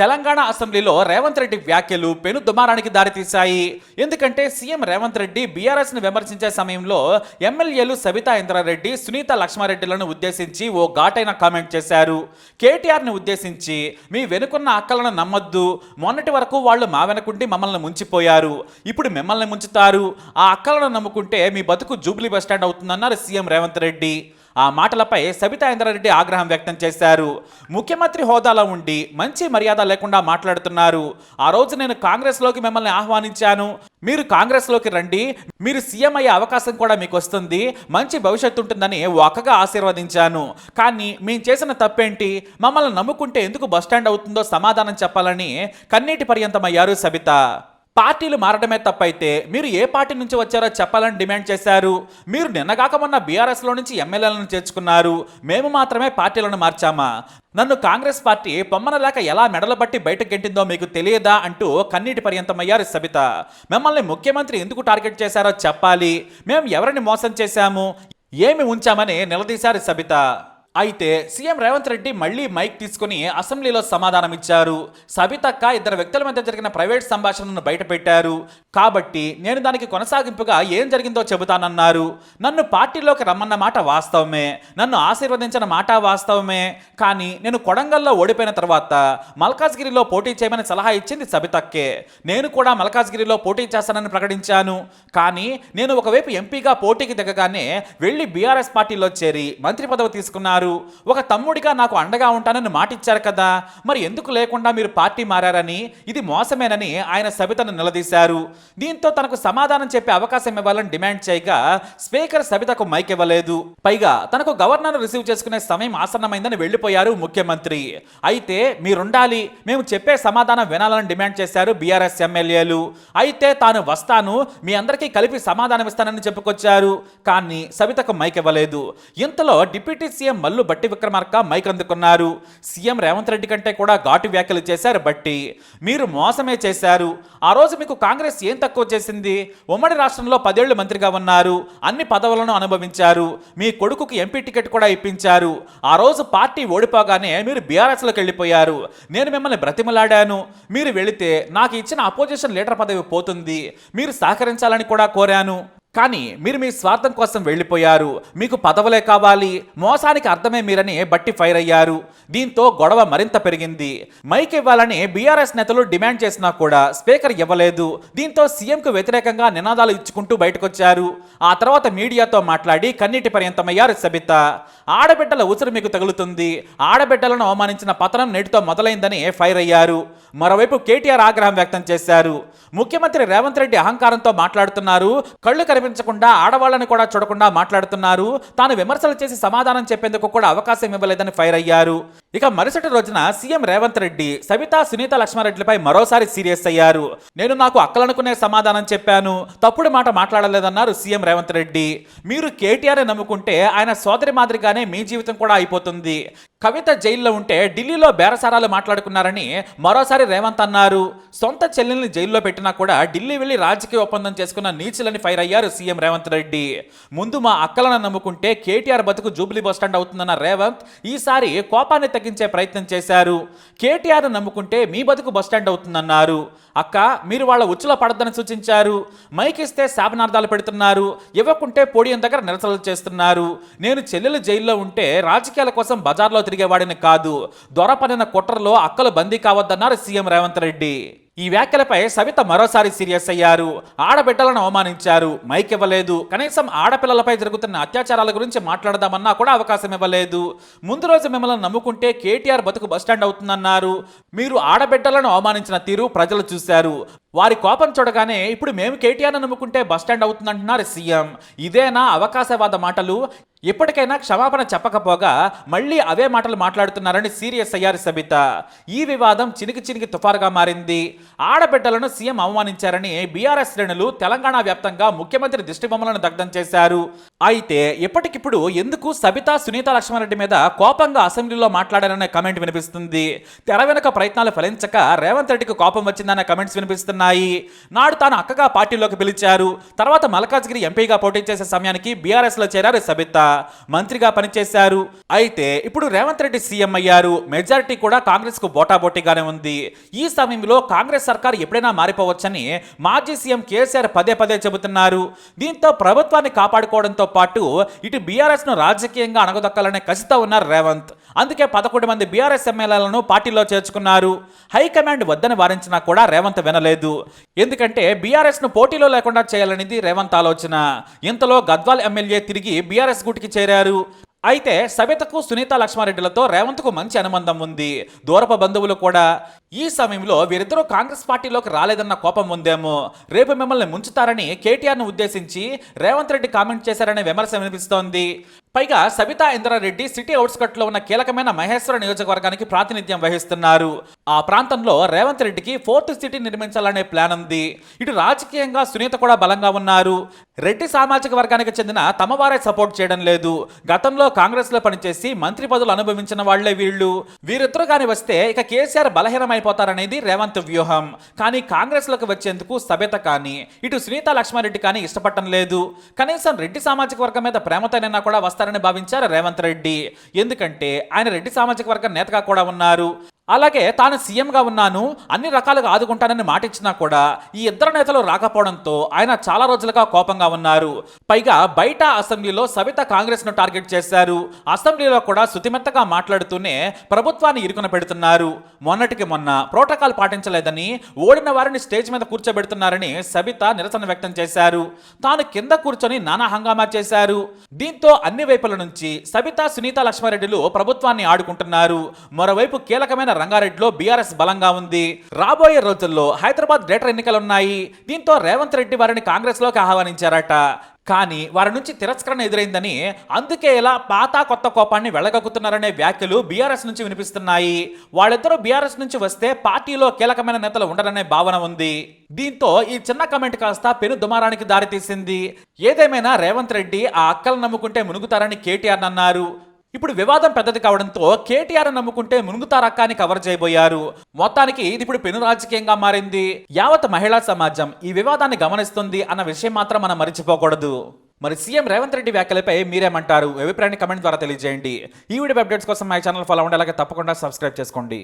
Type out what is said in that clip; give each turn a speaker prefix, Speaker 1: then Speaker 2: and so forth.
Speaker 1: తెలంగాణ అసెంబ్లీలో రేవంత్ రెడ్డి వ్యాఖ్యలు పెను దుమారానికి దారితీశాయి. ఎందుకంటే సీఎం రేవంత్ రెడ్డి బీఆర్ఎస్ను విమర్శించే సమయంలో ఎమ్మెల్యేలు సబితా ఇంద్రారెడ్డి సునీత లక్ష్మారెడ్డిలను ఉద్దేశించి ఓ ఘాటైన కామెంట్ చేశారు. కేటీఆర్ని ఉద్దేశించి మీ వెనుకున్న అక్కలను నమ్మొద్దు. మొన్నటి వరకు వాళ్ళు మా వెనుకుండి మమ్మల్ని ముంచిపోయారు. ఇప్పుడు మిమ్మల్ని ముంచుతారు. ఆ అక్కలను నమ్ముకుంటే మీ బతుకు జూబ్లీ బస్టాండ్ అవుతుందన్నారు సీఎం రేవంత్ రెడ్డి. ఆ మాటలపై సబితా ఇంద్రారెడ్డి ఆగ్రహం వ్యక్తం చేశారు. ముఖ్యమంత్రి హోదాలో ఉండి మంచి మర్యాద లేకుండా మాట్లాడుతున్నారు. ఆ రోజు నేను కాంగ్రెస్లోకి మిమ్మల్ని ఆహ్వానించాను. మీరు కాంగ్రెస్లోకి రండి. మీరు సీఎం అయ్యే అవకాశం కూడా మీకు వస్తుంది. మంచి భవిష్యత్తు ఉంటుందని ఓ ఆశీర్వదించాను. కానీ మేము చేసిన తప్పేంటి? మమ్మల్ని నమ్ముకుంటే ఎందుకు బస్టాండ్ అవుతుందో సమాధానం చెప్పాలని కన్నీటి పర్యంతమయ్యారు సబిత. పార్టీలు మారడమే తప్పైతే మీరు ఏ పార్టీ నుంచి వచ్చారో చెప్పాలని డిమాండ్ చేశారు. మీరు నిన్నగాక మొన్న బీఆర్ఎస్లో నుంచి ఎమ్మెల్యేలను చేర్చుకున్నారు. మేము మాత్రమే పార్టీలను మార్చామా? నన్ను కాంగ్రెస్ పార్టీ పొమ్మన లేక ఎలా మెడలు బట్టి బయటకు గెంటిందో మీకు తెలియదా? అంటూ కన్నీటి పర్యంతమయ్యారు సబిత. మిమ్మల్ని ముఖ్యమంత్రి ఎందుకు టార్గెట్ చేశారో చెప్పాలి. మేము ఎవరిని మోసం చేశాము? ఏమి ఉంచామని నిలదీశారు సబిత. అయితే సీఎం రేవంత్ రెడ్డి మళ్ళీ మైక్ తీసుకుని అసెంబ్లీలో సమాధానం ఇచ్చారు. సబితక్క ఇద్దరు వ్యక్తుల మధ్య జరిగిన ప్రైవేట్ సంభాషణను బయటపెట్టారు. కాబట్టి నేను దానికి కొనసాగింపుగా ఏం జరిగిందో చెబుతానన్నారు. నన్ను పార్టీలోకి రమ్మన్న మాట వాస్తవమే. నన్ను ఆశీర్వదించిన మాట వాస్తవమే. కానీ నేను కొడంగల్లో ఓడిపోయిన తర్వాత మల్కాజ్గిరిలో పోటీ చేయమని సలహా ఇచ్చింది సబితక్కే. నేను కూడా మల్కాజ్గిరిలో పోటీ చేస్తానని ప్రకటించాను. కానీ నేను ఒకవైపు ఎంపీగా పోటీకి దిగగానే వెళ్ళి బీఆర్ఎస్ పార్టీలో చేరి మంత్రి పదవి తీసుకున్నారు. ఒక తమ్ముడిగా నాకు అండగా ఉంటానని మాటిచ్చారు కదా. మరి ఎందుకు లేకుండా మీరు పార్టీ మారారని? ఇది మోసమేనని ఆయన సబితను నిలదీశారు. దీంతో తనకు సమాధానం చెప్పే అవకాశం ఇవ్వాలని డిమాండ్ చేయగా స్పీకర్ సబితకు మైక్ ఇవ్వలేదు. పైగా తనకు గవర్నర్ రిసీవ్ చేసుకునే సమయం ఆసన్నమైందని వెళ్ళిపోయారు ముఖ్యమంత్రి. అయితే మీరుండాలి. మేము చెప్పే సమాధానం వినాలని డిమాండ్ చేశారు బీఆర్ఎస్ ఎమ్మెల్యేలు. అయితే తాను వస్తాను. మీ అందరికీ కలిపి సమాధానం ఇస్తానని చెప్పుకొచ్చారు. కానీ సబితకు మైక్ ఇవ్వలేదు. ఇంతలో deputy CM Mallu Bhatti Vikramarka mike అందుకున్నారు. సీఎం రేవంత్ రెడ్డి కంటే కూడా ఘాటు వ్యాఖ్యలు చేశారు బట్టి. మీరు మోసమే చేశారు. ఆ రోజు మీకు కాంగ్రెస్ ఏం తక్కువ చేసింది? ఉమ్మడి రాష్ట్రంలో పదేళ్ళు మంత్రిగా ఉన్నారు. అన్ని పదవులను అనుభవించారు. మీ కొడుకుకి ఎంపీ టికెట్ కూడా ఇప్పించారు. ఆ రోజు పార్టీ ఓడిపోగానే మీరు బీఆర్ఎస్లోకి వెళ్ళిపోయారు. నేను మిమ్మల్ని బ్రతిమలాడాను. మీరు వెళితే నాకు ఇచ్చిన అపోజిషన్ లీడర్ పదవి పోతుంది. మీరు సహకరించాలని కూడా కోరాను. కానీ మీరు మీ స్వార్థం కోసం వెళ్ళిపోయారు. మీకు పదవులే కావాలి. మోసానికి అర్థమే మీరని బట్టి ఫైర్ అయ్యారు. దీంతో గొడవ మరింత పెరిగింది. మైక్ ఇవ్వాలని బీఆర్ఎస్ నేతలు డిమాండ్ చేసినా కూడా స్పీకర్ ఇవ్వలేదు. దీంతో సీఎంకు వ్యతిరేకంగా నినాదాలు ఇచ్చుకుంటూ బయటకొచ్చారు. ఆ తర్వాత మీడియాతో మాట్లాడి కన్నీటి పర్యంతమయ్యారు సబిత. ఆడబిడ్డల ఉసురు మీకు తగులుతుంది. ఆడబిడ్డలను అవమానించిన పతనం నేటితో మొదలైందని ఫైర్ అయ్యారు. మరోవైపు కేటీఆర్ ఆగ్రహం వ్యక్తం చేశారు. ముఖ్యమంత్రి రేవంత్ రెడ్డి అహంకారంతో మాట్లాడుతున్నారు. కళ్ళు కనిపించకుండా ఆడవాళ్ళని కూడా చూడకుండా మాట్లాడుతున్నారు. తాను విమర్శలు చేసి సమాధానం చెప్పేందుకు కూడా అవకాశం ఇవ్వలేదని ఫైర్ అయ్యారు. ఇక మరుసటి రోజున సీఎం రేవంత్ రెడ్డి సవిత సునీత లక్ష్మారెడ్డిపై మరోసారి సీరియస్ అయ్యారు. నేను నాకు అక్కలనుకునే సమాధానం చెప్పాను. తప్పుడు మాట మాట్లాడలేదన్నారు సీఎం రేవంత్ రెడ్డి. మీరు కేటీఆర్ నమ్ముకుంటే ఆయన సోదరి మాదిరిగానే మీ జీవితం కూడా అయిపోతుంది. కవిత జైల్లో ఉంటే ఢిల్లీలో బేరసారాలు మాట్లాడుకున్నారని మరోసారి రేవంత్ అన్నారు. సొంత చెల్లెల్ని జైల్లో పెట్టినా కూడా ఢిల్లీ వెళ్ళి రాజకీయ ఒప్పందం చేసుకున్న నీచులని ఫైర్ అయ్యారు సీఎం రేవంత్ రెడ్డి. ముందు మా అక్కలను నమ్ముకుంటే కేటీఆర్ బతుకు జూబ్లీ బస్టాండ్ అవుతుందన్న రేవంత్ ఈసారి కోపాన్ని తగ్గించే ప్రయత్నం చేశారు. కేటీఆర్ నమ్ముకుంటే మీ బతుకు బస్టాండ్ అవుతుందన్నారు. అక్క మీరు వాళ్ళ ఉచ్చులో పడద్దని సూచించారు. మైక్ ఇస్తే శాపనార్థాలు పెడుతున్నారు. ఇవ్వకుంటే పోడియం దగ్గర నిరసనలు చేస్తున్నారు. నేను చెల్లెలు జైల్లో ఉంటే రాజకీయాల కోసం బజార్లో తిరిగేవాడిని కాదు. దొరపడిన కుట్రలో అక్కలు బందీ కావద్దన్నారు సీఎం రేవంత్ రెడ్డి. ఈ వ్యాఖ్యలపై సవిత మరోసారి సీరియస్ అయ్యారు. ఆడబిడ్డలను అవమానించారు. మైక్ ఇవ్వలేదు. కనీసం ఆడపిల్లలపై జరుగుతున్న అత్యాచారాల గురించి మాట్లాడదామన్నా కూడా అవకాశం ఇవ్వలేదు. ముందు రోజు మిమ్మల్ని నమ్ముకుంటే కేటీఆర్ బతుకు బస్టాండ్ అవుతుందన్నారు. మీరు ఆడబిడ్డలను అవమానించిన తీరు ప్రజలు చూశారు. వారి కోపం చూడగానే ఇప్పుడు మేము కేటీఆర్ నమ్ముకుంటే బస్టాండ్ అవుతుందంటున్నారు సీఎం. ఇదేనా అవకాశవాద మాటలు? ఇప్పటికైనా క్షమాపణ చెప్పకపోగా మళ్ళీ అవే మాటలు మాట్లాడుతున్నారని సీరియస్ అయ్యారు సబిత. ఈ వివాదం చినికి చినికి తుఫారుగా మారింది. ఆడబిడ్డలను సీఎం అవమానించారని బీఆర్ఎస్ శ్రేణులు తెలంగాణ వ్యాప్తంగా ముఖ్యమంత్రి దిష్టిబొమ్మలను దగ్ధం చేశారు. అయితే ఇప్పటికిప్పుడు ఎందుకు సబితా సునీత లక్ష్మారెడ్డి మీద కోపంగా అసెంబ్లీలో మాట్లాడారనే కమెంట్ వినిపిస్తుంది. తెర వెనక ప్రయత్నాలు ఫలించక రేవంత్ రెడ్డికి కోపం వచ్చిందనే కమెంట్స్ వినిపిస్తున్నాయి. నాడు తాను అక్కగా పార్టీలోకి పిలిచారు. తర్వాత మల్కాజ్గిరి ఎంపీగా పోటీ చేసే సమయానికి బీఆర్ఎస్లో చేరారు సబిత. మంత్రిగా పనిచేశారు. అయితే ఇప్పుడు రేవంత్ రెడ్డి సీఎం అయ్యారు. మెజారిటీ కూడా కాంగ్రెస్కు బోటాబోటీగానే ఉంది. ఈ సమయంలో కాంగ్రెస్ సర్కార్ ఎప్పుడైనా మారిపోవచ్చని మాజీ సీఎం కేసీఆర్ పదే పదే చెబుతున్నారు. దీంతో ప్రభుత్వాన్ని కాపాడుకోవడంతో పాటు ఇటు బీఆర్ఎస్ను రాజకీయంగా అణగదొక్కాలనే కసిత ఉన్నారు రేవంత్. అందుకే పదకొండు మంది బీఆర్ఎస్ ఎమ్మెల్యేలను పార్టీలో చేర్చుకున్నారు. హైకమాండ్ వద్దని వారించినా కూడా రేవంత్ వినలేదు. ఎందుకంటే బీఆర్ఎస్ను పోటీలో లేకుండా చేయాలనేది రేవంత్ ఆలోచన. ఇంతలో గద్వాల్ ఎమ్మెల్యే తిరిగి బీఆర్ఎస్ గుటికి చేరారు. అయితే సబితకు సునీత లక్ష్మారెడ్డిలతో రేవంత్కు మంచి అనుబంధం ఉంది. దూరపు బంధువులు కూడా ఈ సమయంలో వీరిద్దరూ కాంగ్రెస్ పార్టీలోకి రాలేదన్న కోపం ఉందేమో. రేపు మిమ్మల్ని ముంచుతారని కేటీఆర్ను ఉద్దేశించి రేవంత్ రెడ్డి కామెంట్ చేశారనే విమర్శ వినిపిస్తోంది. పైగా సబితా ఇంద్రారెడ్డి సిటీ అవుట్స్కట్లో ఉన్న కీలకమైన మహేశ్వర నియోజకవర్గానికి ప్రాతినిధ్యం వహిస్తున్నారు. ఆ ప్రాంతంలో రేవంత్ రెడ్డికి ఫోర్త్ సిటీ నిర్మించాలనే ప్లాన్ ఉంది. ఇటు రాజకీయంగా సునీత కూడా బలంగా ఉన్నారు. రెడ్డి సామాజిక వర్గానికి చెందిన తమ వారే సపోర్ట్ చేయడం లేదు. గతంలో కాంగ్రెస్లో పనిచేసి మంత్రి పదవులు అనుభవించిన వాళ్ళే వీళ్ళు. వీరిద్దరు కానీ వస్తే ఇక కేసీఆర్ బలహీనమైపోతారనేది రేవంత్ వ్యూహం. కానీ కాంగ్రెస్లోకి వచ్చేందుకు సబిత కానీ ఇటు సునీత లక్ష్మారెడ్డి కానీ ఇష్టపడటం లేదు. కనీసం రెడ్డి సామాజిక వర్గం మీద ప్రేమతోనైనా కూడా వస్తారు చేస్తారని భావించారు రేవంత్ రెడ్డి. ఎందుకంటే ఆయన రెడ్డి సామాజిక వర్గం నేతగా కూడా ఉన్నారు. అలాగే తాను సీఎంగా ఉన్నాను అన్ని రకాలుగా ఆదుకుంటానని మాటిచ్చినా కూడా ఈ ఇద్దరు నేతలు రాకపోవడంతో ఆయన చాలా రోజులుగా కోపంగా ఉన్నారు. పైగా బయట అసెంబ్లీలో సవిత కాంగ్రెస్ను టార్గెట్ చేశారు. అసెంబ్లీలో కూడా శుతిమెత్తగా మాట్లాడుతూనే ప్రభుత్వాన్ని ఇరుకున పెడుతున్నారు. మొన్నటికి మొన్న ప్రోటోకాల్ పాటించలేదని ఓడిన వారిని స్టేజ్ మీద కూర్చోబెడుతున్నారని సవిత నిరసన వ్యక్తం చేశారు. తాను కింద కూర్చొని నానా హంగామా చేశారు. దీంతో అన్ని వైపుల నుంచి సబిత సునీత లక్ష్మారెడ్డిలు ప్రభుత్వాన్ని ఆడుకుంటున్నారు. మరోవైపు కీలకమైన రంగారెడ్డిలో బీఆర్ఎస్ బలంగా ఉంది. రాబోయే రోజుల్లో హైదరాబాద్ గ్రేటర్ ఎన్నికలున్నాయి. దీంతో రేవంత్ రెడ్డి వారిని కాంగ్రెస్లోకి ఆహ్వానించారట. కానీ వారి నుంచి తిరస్కరణ ఎదురైందని అందుకే ఇలా పాత కొత్త కోపాన్ని వెళ్ళగక్కుతున్నారనే వ్యాఖ్యలు బీఆర్ఎస్ నుంచి వినిపిస్తున్నాయి. వాళ్ళిద్దరూ బీఆర్ఎస్ నుంచి వస్తే పార్టీలో కీలకమైన నేతలు ఉండరనే భావన ఉంది. దీంతో ఈ చిన్న కమెంట్ కాస్త పెను దుమారానికి దారితీసింది. ఏదేమైనా రేవంత్ రెడ్డి ఆ అక్కలు నమ్ముకుంటే మునుగుతారని కేటీఆర్ అన్నారు ఇప్పుడు వివాదం పెద్దది కావడంతో కేటీఆర్ నమ్ముకుంటే మునుగుతారక్కాని కవర్ చేయబోయారు. మొత్తానికి ఇది ఇప్పుడు పెను రాజకీయంగా మారింది. యావత్ మహిళా సమాజం ఈ వివాదాన్ని గమనిస్తుంది అన్న విషయం మాత్రం మనం మర్చిపోకూడదు. మరి సీఎం రేవంత్ రెడ్డి వ్యాఖ్యలపై మీరేమంటారు? అభిప్రాయాన్ని కమెంట్ ద్వారా తెలియజేయండి. ఈ వీడియో అప్డేట్స్ కోసం మా ఛానల్ ఫాలో అవ్వండి అలాగే తప్పకుండా సబ్స్క్రైబ్ చేసుకోండి.